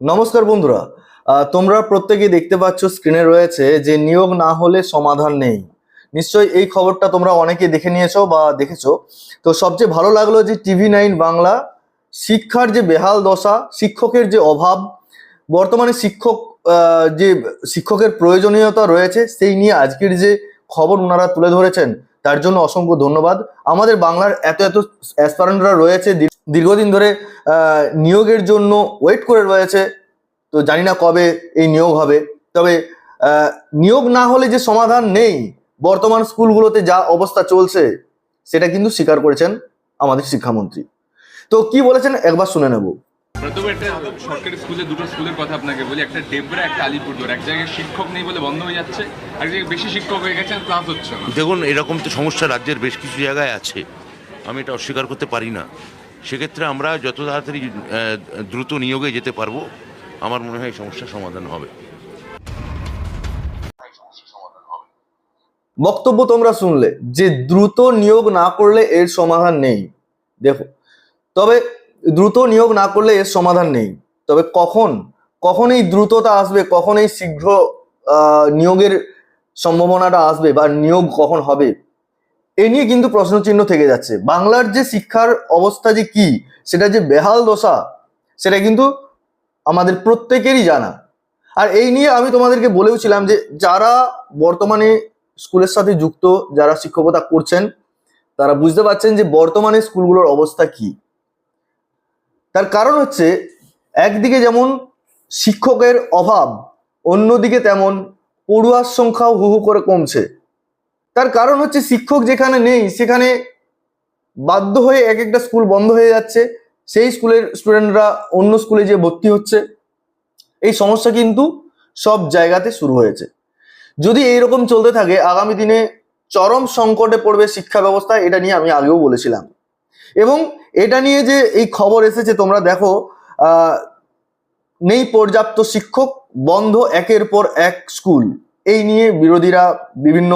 নমস্কার বন্ধুরা তোমরা প্রত্যেকেই দেখতে পাচ্ছ স্ক্রিনে রয়েছে যে নিয়োগ না হলে সমাধান নেই। নিশ্চয়ই এই খবরটা তোমরা অনেকে দেখে নিয়েছো বা দেখেছ। তো সবচেয়ে ভালো লাগল যে টিভি নাইন বাংলা শিক্ষার যে বেহাল দশা, শিক্ষকের যে অভাব, বর্তমানে শিক্ষক যে শিক্ষকের প্রয়োজনীয়তা রয়েছে সেই নিয়ে আজকের যে খবর ওনারা তুলে ধরেছেন, তার জন্য অসংখ্য ধন্যবাদ। আমাদের বাংলার এত এত অ্যাসপারেন্টরা রয়েছে দীর্ঘদিন ধরে নিয়োগের জন্য ওয়েট করে রয়েছে। তো জানি না কবে এই নিয়োগ হবে। তবে নিয়োগ না হলে যে সমাধান নেই বর্তমান স্কুলগুলোতে যা অবস্থা চলছে সেটা কিন্তু স্বীকার করেছেন আমাদের শিক্ষামন্ত্রী। তো কি বলেছেন একবার শুনে নেব। প্রথমে একটা সরকারি স্কুলে দুটো স্কুলের কথা আপনাকে বলি। একটা ডেবরা একটা আলিপুরদুয়ার। এক জায়গায় শিক্ষক নেই বলে বন্ধ হয়ে যাচ্ছে। এক জায়গায় বেশি শিক্ষক হয়ে গেছেন ক্লাস হচ্ছে না। দেখুন এরকম তো সমস্যা রাজ্যের বেশ কিছু জায়গায় আছে। আমি এটা অস্বীকার করতে পারি না। সেক্ষেত্রে আমরা যত তাড়াতাড়ি দ্রুত নিয়োগে যেতে পারব, আমার মনে হয় এই সমস্যার সমাধান হবে। বক্তব্য তোমরা শুনলে, যে দ্রুত নিয়োগ না করলে এর সমাধান নেই। দেখো, তবে দ্রুত নিয়োগ না করলে এর সমাধান নেই। তবে কখন? কখন এই দ্রুততা আসবে কখন এই শীঘ্র নিয়োগের সম্ভাবনাটা আসবে, বা নিয়োগ কখন হবে? এ নিয়ে কিন্তু প্রশ্নচিহ্ন থেকে যাচ্ছে। বাংলার যে শিক্ষার অবস্থা যে কি, সেটা যে বেহাল দশা, সেটা কিন্তু আমাদের প্রত্যেকেরই জানা। আর এই নিয়ে আমি তোমাদেরকে বলেওছিলাম যে যারা বর্তমানে স্কুলের সাথে যুক্ত, যারা শিক্ষকতা করছেন, তারা বুঝতে পারছেন যে বর্তমানে স্কুলগুলোর অবস্থা কি। তার কারণ হচ্ছে, একদিকে যেমন শিক্ষকের অভাব, অন্যদিকে তেমন পড়ুয়ার সংখ্যাও হু হু করে কমছে। তার কারণ হচ্ছে শিক্ষক যেখানে নেই, সেখানে বাধ্য হয়ে এক একটা স্কুল বন্ধ হয়ে যাচ্ছে। সেই স্কুলের স্টুডেন্টরা অন্য স্কুলে যে ভর্তি হচ্ছে। এই সমস্যা কিন্তু সব জায়গাতে শুরু হয়েছে। যদি এইরকম চলতে থাকে, আগামী দিনে চরম সংকটে পড়বে শিক্ষা ব্যবস্থা, এটা নিয়ে আমি আগেও বলেছিলাম। এবং এটা নিয়ে যে এই খবর এসেছে, তোমরা দেখো নেই পর্যাপ্ত শিক্ষক, বন্ধ একের পর এক স্কুল। এই নিয়ে বিরোধীরা বিভিন্ন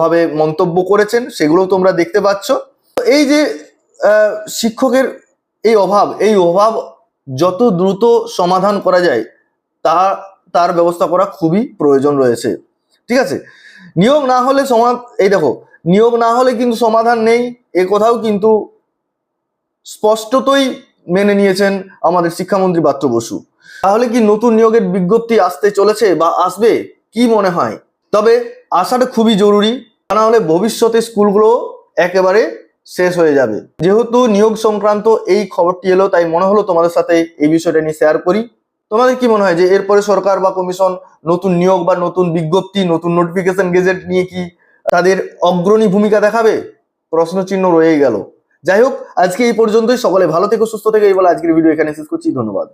ভাবে মন্তব্য করেছেন সেগুলো তোমরা দেখতে পাচ্ছ। এই যে শিক্ষকের এই অভাব এই অভাব যত দ্রুত সমাধান করা যায়, তা, তার ব্যবস্থা করা খুবই প্রয়োজন রয়েছে। ঠিক আছে? নিয়োগ না হলে সমাধান, এই দেখো, নিয়োগ না হলে কিন্তু সমাধান নেই, এ কথাও কিন্তু স্পষ্টতই মেনে নিয়েছেন আমাদের শিক্ষামন্ত্রী বাত্র বসু। তাহলে কি নতুন নিয়োগের বিজ্ঞপ্তি আসতে চলেছে বা আসবে? কি মনে হয়? তবে আসাটা খুবই জরুরি, তা না হলে ভবিষ্যতে স্কুলগুলো একেবারে শেষ হয়ে যাবে। যেহেতু নিয়োগ সংক্রান্ত এই খবরটি এলো, তাই মনে হলো তোমাদের সাথে এই বিষয়টা নিয়ে শেয়ার করি। তোমাদের কি মনে হয় যে এরপরে সরকার বা কমিশন নতুন নিয়োগ বা নতুন বিজ্ঞপ্তি, নতুন নোটিফিকেশন গেজেট নিয়ে কি তাদের অগ্রণী ভূমিকা দেখাবে? প্রশ্ন চিহ্ন রয়েই গেল। যাই হোক, আজকে এই পর্যন্তই। সকলে ভালো থেকে, সুস্থ থেকে। এই বলে আজকের ভিডিও এখানে শেষ করছি। ধন্যবাদ।